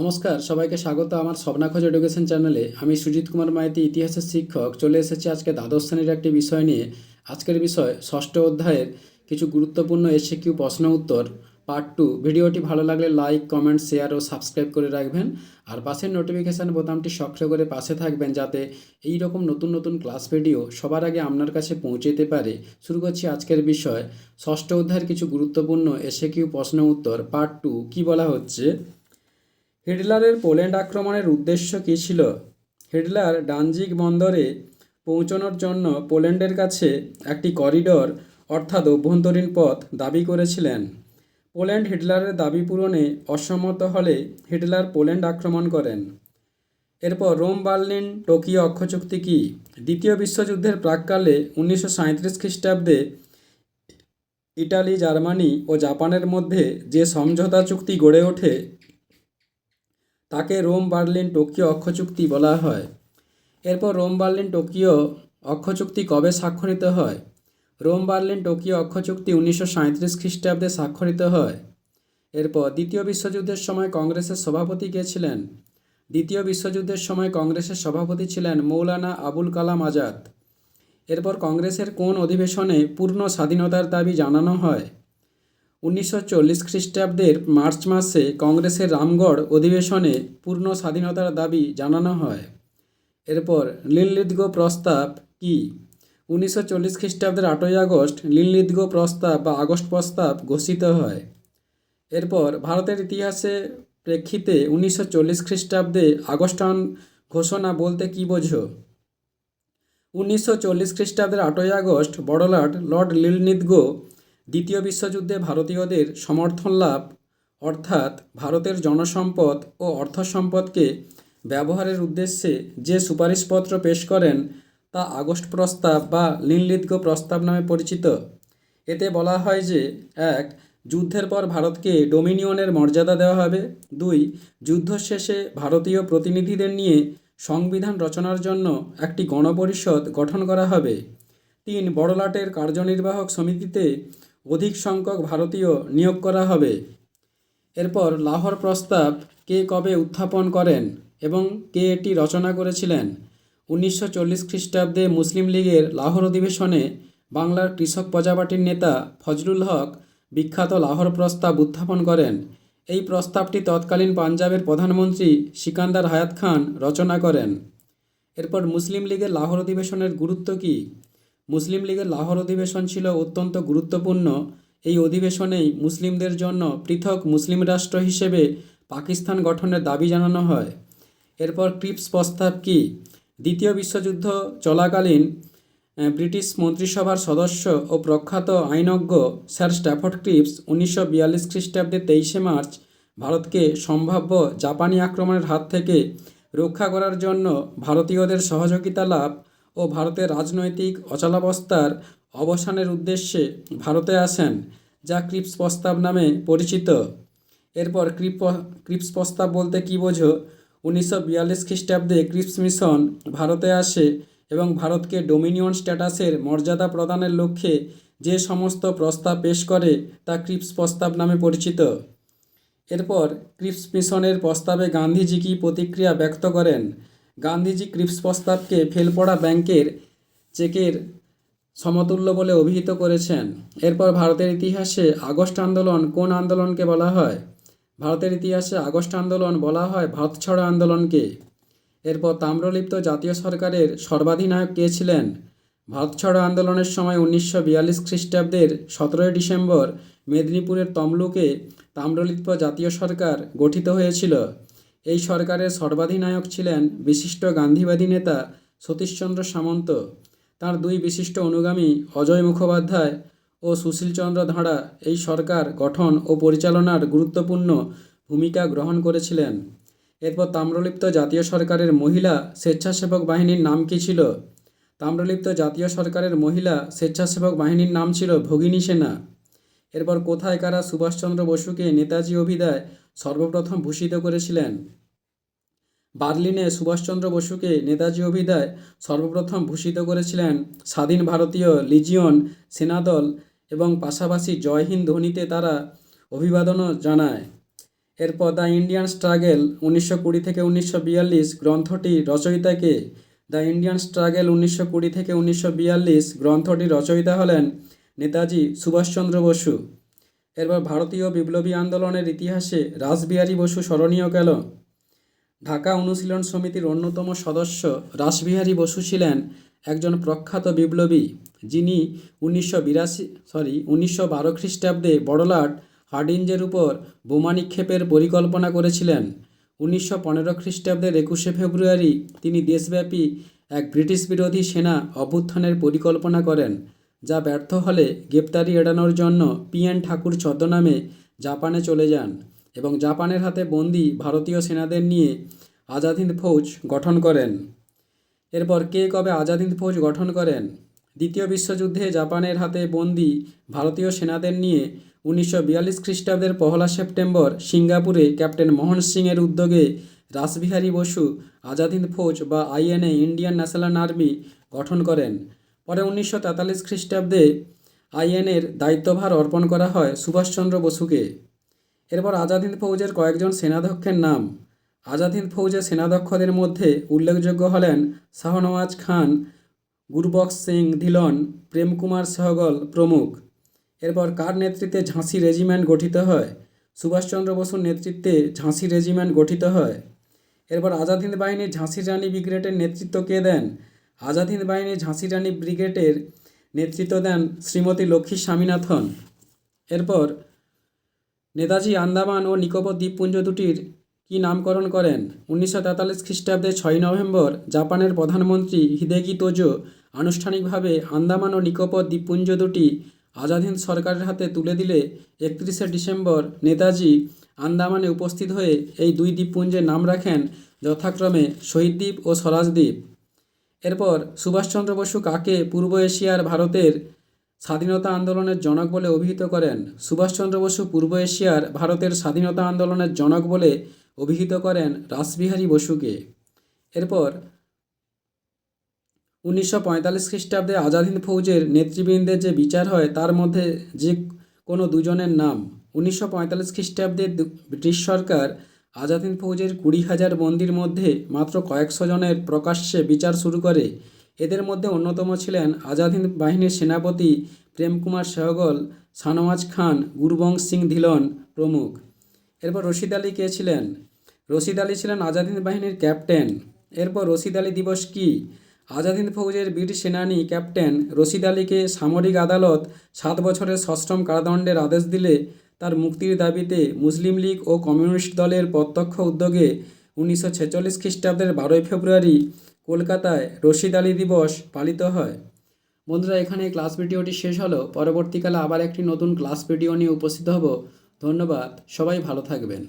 নমস্কার, সবাইকে স্বাগত আমার স্বপ্নাখোঁজ এডুকেশন চ্যানেলে। আমি সুজিত কুমার মাইতি, ইতিহাসের শিক্ষক। চলে এসেছি আজকে দ্বাদশ শ্রেণির একটি বিষয় নিয়ে। আজকের বিষয় ষষ্ঠ অধ্যায়ের কিছু গুরুত্বপূর্ণ এসে কিউ প্রশ্ন উত্তর পার্ট টু ভিডিওটি ভালো লাগলে লাইক কমেন্ট শেয়ার ও সাবস্ক্রাইব করে রাখবেন। আর পাশের নোটিফিকেশান বোতামটি সক্রিয় করে পাশে থাকবেন যাতে এই রকম নতুন নতুন ক্লাস ভিডিও সবার আগে আপনার কাছে পৌঁছেতে পারে। শুরু করছি আজকের বিষয়। ষষ্ঠ অধ্যায়ের কিছু গুরুত্বপূর্ণ এসে কিউ প্রশ্ন উত্তর পার্ট টু কী বলা হচ্ছে? হিটলারের পোল্যান্ড আক্রমণের উদ্দেশ্য কী ছিল? হিটলার ডানজিগ বন্দরে পৌঁছানোর জন্য পোল্যান্ডের কাছে একটি করিডর, অর্থাৎ অভ্যন্তরীণ পথ, দাবি করেছিলেন। পোল্যান্ড হিটলারের দাবি পূরণে অসম্মত হলে হিটলার পোল্যান্ড আক্রমণ করেন। এরপর রোম, বার্লিন, টোকিও অক্ষচুক্তি কী? দ্বিতীয় বিশ্বযুদ্ধের প্রাককালে উনিশশো সাঁত্রিশ খ্রিস্টাব্দে ইটালি, জার্মানি ও জাপানের মধ্যে যে সমঝোতা চুক্তি গড়ে ওঠে তাকে রোম, বার্লিন, টোকিও অক্ষচুক্তি বলা হয়। এরপর রোম, বার্লিন, টোকিও অক্ষচুক্তি কবে স্বাক্ষরিত হয়? রোম, বার্লিন, টোকিও অক্ষচুক্তি উনিশশো সাঁত্রিশ খ্রিস্টাব্দে স্বাক্ষরিত হয়। এরপর দ্বিতীয় বিশ্বযুদ্ধের সময় কংগ্রেসের সভাপতি কে ছিলেন? দ্বিতীয় বিশ্বযুদ্ধের সময় কংগ্রেসের সভাপতি ছিলেন মৌলানা আবুল কালাম আজাদ। এরপর কংগ্রেসের কোন অধিবেশনে পূর্ণ স্বাধীনতার দাবি জানানো হয়? উনিশশো চল্লিশ খ্রিস্টাব্দের মার্চ মাসে কংগ্রেসের রামগড় অধিবেশনে পূর্ণ স্বাধীনতার দাবি জানানো হয়। এরপর লিনলিদগো প্রস্তাব কি? উনিশশো চল্লিশ খ্রিস্টাব্দের আটই আগস্ট লিনলিদগো প্রস্তাব বা আগস্ট প্রস্তাব ঘোষিত হয়। এরপর ভারতের ইতিহাসে প্রেক্ষিতে উনিশশো চল্লিশ খ্রিস্টাব্দে আগস্টান ঘোষণা বলতে কী বোঝো? উনিশশো চল্লিশ খ্রিস্টাব্দের আটই আগস্ট বড়লাট লর্ড লিলনিদগো দ্বিতীয় বিশ্বযুদ্ধে ভারতীয়দের সমর্থন লাভ, অর্থাৎ ভারতের জনসম্পদ ও অর্থ সম্পদকে ব্যবহারের উদ্দেশ্যে যে সুপারিশপত্র পেশ করেন তা আগস্ট প্রস্তাব বা লিনলিদগো প্রস্তাব নামে পরিচিত। এতে বলা হয় যে, এক, যুদ্ধের পর ভারতকে ডোমিনিয়নের মর্যাদা দেওয়া হবে। দুই, যুদ্ধ শেষে ভারতীয় প্রতিনিধিদের নিয়ে সংবিধান রচনার জন্য একটি গণপরিষদ গঠন করা হবে। তিন, বড়লাটের কার্যনির্বাহক সমিতিতে অধিক সংখ্যক ভারতীয় নিয়োগ করা হবে। এরপর লাহোর প্রস্তাব কে কবে উত্থাপন করেন এবং কে এটি রচনা করেছিলেন? উনিশশো চল্লিশ খ্রিস্টাব্দে মুসলিম লীগের লাহোর অধিবেশনে বাংলার কৃষক প্রজাপাটির নেতা ফজলুল হক বিখ্যাত লাহোর প্রস্তাব উত্থাপন করেন। এই প্রস্তাবটি তৎকালীন পাঞ্জাবের প্রধানমন্ত্রী সিকান্দার হায়াত খান রচনা করেন। এরপর মুসলিম লীগের লাহোর অধিবেশনের গুরুত্ব কী? মুসলিম লীগের লাহোর অধিবেশন ছিল অত্যন্ত গুরুত্বপূর্ণ। এই অধিবেশনেই মুসলিমদের জন্য পৃথক মুসলিম রাষ্ট্র হিসেবে পাকিস্তান গঠনের দাবি জানানো হয়। এরপর ক্রিপস প্রস্তাব কি? দ্বিতীয় বিশ্বযুদ্ধ চলাকালীন ব্রিটিশ মন্ত্রিসভার সদস্য ও প্রখ্যাত আইনজ্ঞ স্যার স্ট্যাফোর্ড ক্রিপস উনিশশো বিয়াল্লিশ খ্রিস্টাব্দে তেইশে মার্চ ভারতকে সম্ভাব্য জাপানি আক্রমণের হাত থেকে রক্ষা করার জন্য ভারতীয়দের সহযোগিতা লাভ ও ভারতের রাজনৈতিক অচলাবস্থার অবসানের উদ্দেশ্যে ভারতে আসেন, যা ক্রিপস প্রস্তাব নামে পরিচিত। এরপর ক্রিপ ক্রিপস প্রস্তাব বলতে কী বোঝো? উনিশশো বিয়াল্লিশ খ্রিস্টাব্দে ক্রিপস মিশন ভারতে আসে এবং ভারতকে ডোমিনিয়ন স্ট্যাটাসের মর্যাদা প্রদানের লক্ষ্যে যে সমস্ত প্রস্তাব পেশ করে, তা ক্রিপস প্রস্তাব নামে পরিচিত। এরপর ক্রিপস মিশনের প্রস্তাবে গান্ধীজি কি প্রতিক্রিয়া ব্যক্ত করেন? গান্ধীজি ক্রিপস প্রস্তাবকে ফেলপড়া ব্যাংকের চেকের সমতুল্য বলে অভিহিত করেছেন। এরপর ভারতের ইতিহাসে আগস্ট আন্দোলন কোন আন্দোলনকে বলা হয়? ভারতের ইতিহাসে আগস্ট আন্দোলন বলা হয় ভারত ছাড়ো আন্দোলনকে। এরপর তাম্রলিপ্ত জাতীয় সরকারের সর্বাধিনায়ক কে ছিলেন? ভারত ছাড়ো আন্দোলনের সময় উনিশশো বিয়াল্লিশ খ্রিস্টাব্দের সতেরোই ডিসেম্বর মেদিনীপুরের তমলুকে তাম্রলিপ্ত জাতীয় সরকার গঠিত হয়েছিল। এই সরকারের সর্বাধিনায়ক ছিলেন বিশিষ্ট গান্ধীবাদী নেতা সতীশচন্দ্র সামন্ত। তার দুই বিশিষ্ট অনুগামী অজয় মুখোপাধ্যায় ও সুশীলচন্দ্র ধাড়া এই সরকার গঠন ও পরিচালনার গুরুত্বপূর্ণ ভূমিকা গ্রহণ করেছিলেন। এরপর তাম্রলিপ্ত জাতীয় সরকারের মহিলা স্বেচ্ছাসেবক বাহিনীর নাম কী ছিল? তাম্রলিপ্ত জাতীয় সরকারের মহিলা স্বেচ্ছাসেবক বাহিনীর নাম ছিল ভগিনী সেনা। এরপর কোথায় কারা সুভাষচন্দ্র বসুকে নেতাজি অভিধায় সর্বপ্রথম ভূষিত করেছিলেন? বার্লিনে সুভাষচন্দ্র বসুকে নেতাজি অভিধায় সর্বপ্রথম ভূষিত করেছিলেন স্বাধীন ভারতীয় লিজিয়ন সেনাদল এবং পাশাপাশি জয় হিন্দ ধ্বনিতে তারা অভিবাদনও জানায়। এরপর দ্য ইন্ডিয়ান স্ট্রাগেল উনিশশো কুড়ি থেকে উনিশশো বিয়াল্লিশ গ্রন্থটি রচয়িতাকে দ্য ইন্ডিয়ান স্ট্রাগেল উনিশশো কুড়ি থেকে উনিশশো বিয়াল্লিশ গ্রন্থটির রচয়িতা হলেন নেতাজি সুভাষচন্দ্র বসু। এরপর ভারতীয় বিপ্লবী আন্দোলনের ইতিহাসে রাসবিহারী বসু স্মরণীয় কেন ঢাকা অনুশীলন সমিতির অন্যতম সদস্য রাসবিহারী বসু ছিলেন একজন প্রখ্যাত বিপ্লবী, যিনি উনিশশো বিরাশি সরি উনিশশো বারো খ্রিস্টাব্দে বড়লাট হার্ডিঞ্জের উপর বোমা নিক্ষেপের পরিকল্পনা করেছিলেন। উনিশশো পনেরো খ্রিস্টাব্দের একুশে ফেব্রুয়ারি তিনি দেশব্যাপী এক ব্রিটিশ বিরোধী সেনা অভ্যুত্থানের পরিকল্পনা করেন। যা ব্যর্থ হলে গ্রেপ্তারি এড়ানোর জন্য পিএন ঠাকুর ছদ্মনামে জাপানে চলে যান এবং জাপানের হাতে বন্দি ভারতীয় সেনাদের নিয়ে আজাদ হিন্দ ফৌজ গঠন করেন। এরপর কে কবে আজাদ হিন্দ ফৌজ গঠন করেন? দ্বিতীয় বিশ্বযুদ্ধে জাপানের হাতে বন্দি ভারতীয় সেনাদের নিয়ে উনিশশো বিয়াল্লিশ খ্রিস্টাব্দের পহলা সেপ্টেম্বর সিঙ্গাপুরে ক্যাপ্টেন মোহন সিংয়ের উদ্যোগে রাসবিহারী বসু আজাদ হিন্দ ফৌজ বা আইএনএ ইন্ডিয়ান ন্যাশনাল আর্মি গঠন করেন। পরে উনিশশো তেতাল্লিশ খ্রিস্টাব্দে আইএনএর দায়িত্বভার অর্পণ করা হয় সুভাষচন্দ্র বসুকে। এরপর আজাদ হিন্দ ফৌজের কয়েকজন সেনাধ্যক্ষের নাম। আজাদ হিন্দ ফৌজের সেনাধ্যক্ষদের মধ্যে উল্লেখযোগ্য হলেন শাহনওয়াজ খান গুরবক্স সিং ধিলন, প্রেম কুমার সহগল প্রমুখ। এরপর কার নেতৃত্বে ঝাঁসি রেজিমেন্ট গঠিত হয়? সুভাষচন্দ্র বসুর নেতৃত্বে ঝাঁসি রেজিমেন্ট গঠিত হয়। এরপর আজাদ হিন্দ বাহিনীর ঝাঁসি রানী ব্রিগেডের নেতৃত্ব কে দেন? আজাদ হিন্দ বাহিনীর ঝাঁসি ব্রিগেডের নেতৃত্ব দেন শ্রীমতী লক্ষ্মী স্বামীনাথন। এরপর নেতাজি আন্দামান ও নিকোবর দ্বীপপুঞ্জ দুটির কি নামকরণ করেন? উনিশশো তেতাল্লিশ খ্রিস্টাব্দে ছয় নভেম্বর জাপানের প্রধানমন্ত্রী হিদেকি তোজো আনুষ্ঠানিকভাবে আন্দামান ও নিকোবর দ্বীপপুঞ্জ দুটি আজাদ হিন্দ সরকারের হাতে তুলে দিলে একত্রিশে ডিসেম্বর নেতাজি আন্দামানে উপস্থিত হয়ে এই দুই দ্বীপপুঞ্জের নাম রাখেন যথাক্রমে শহীদ দ্বীপ ও স্বরাজ দ্বীপ। এরপর সুভাষচন্দ্র বসু কাকে পূর্ব এশিয়ার ভারতের স্বাধীনতা আন্দোলনের জনক বলে অভিহিত করেন? সুভাষচন্দ্র বসু পূর্ব এশিয়ার ভারতের স্বাধীনতা আন্দোলনের জনক বলে অভিহিত করেন রাসবিহারী বসুকে। এরপর উনিশশো পঁয়তাল্লিশ খ্রিস্টাব্দে আজাদ হিন্দ ফৌজের নেতৃবৃন্দের যে বিচার হয়, তার মধ্যে যে কোনো দুজনের নাম। উনিশশো পঁয়তাল্লিশ খ্রিস্টাব্দে ব্রিটিশ সরকার আজাদ হিন্দ ফৌজের কুড়ি হাজার বন্দির মধ্যে মাত্র কয়েকশো জনের প্রকাশ্যে বিচার শুরু করে। এদের মধ্যে অন্যতম ছিলেন আজাদ হিন্দ বাহিনীর সেনাপতি প্রেম কুমার সেহগল শানওয়াজ খান, গুরবংশ সিং ধিলন প্রমুখ। এরপর রশিদ আলী কে ছিলেন? রশিদ আলী ছিলেন আজাদ হিন্দ বাহিনীর ক্যাপ্টেন। এরপর রশিদ আলী দিবস কি? আজাদ হিন্দ ফৌজের বীর সেনানী ক্যাপ্টেন রশিদ আলীকে সামরিক আদালত সাত বছরের সশ্রম কারাদণ্ডের আদেশ দিলে তার মুক্তির দাবিতে মুসলিম লীগ ও কমিউনিস্ট দলের প্রত্যক্ষ উদ্যোগে উনিশশো ছেচল্লিশ খ্রিস্টাব্দের বারোই ফেব্রুয়ারি কলকাতায় রশিদ আলী দিবস পালিত হয়। বন্ধুরা, এখানে ক্লাস ভিডিওটি শেষ হলো। পরবর্তীকালে আবার একটি নতুন ক্লাস ভিডিও নিয়ে উপস্থিত হব। ধন্যবাদ। সবাই ভালো থাকবেন।